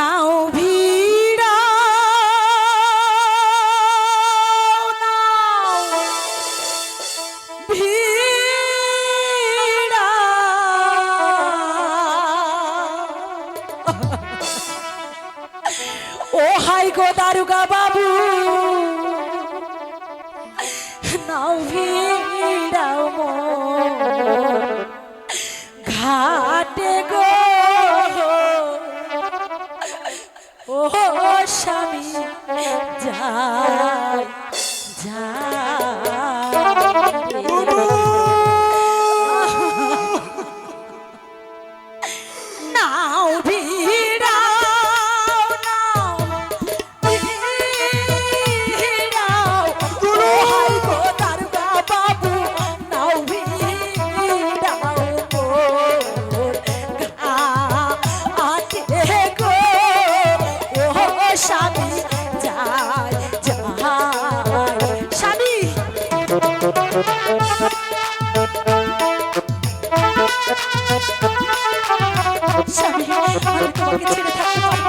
নাও ভিড়া ও high গো দারুগা বাবু স্বামী যা যা আমি তোমাকে ছেড়ে থাকতে পারি।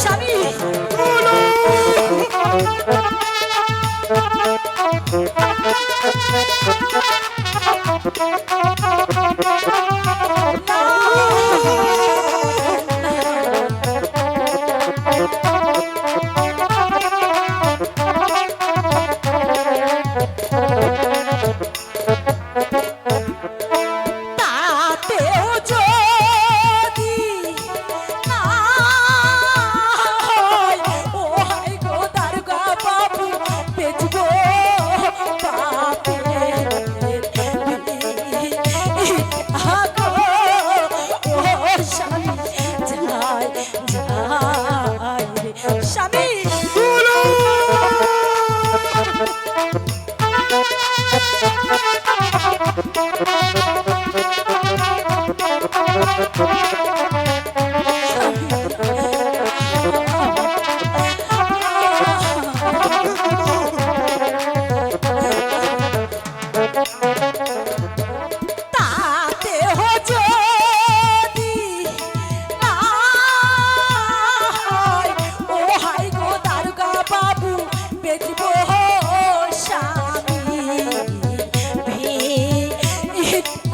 স্বামী Thank you.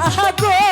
গো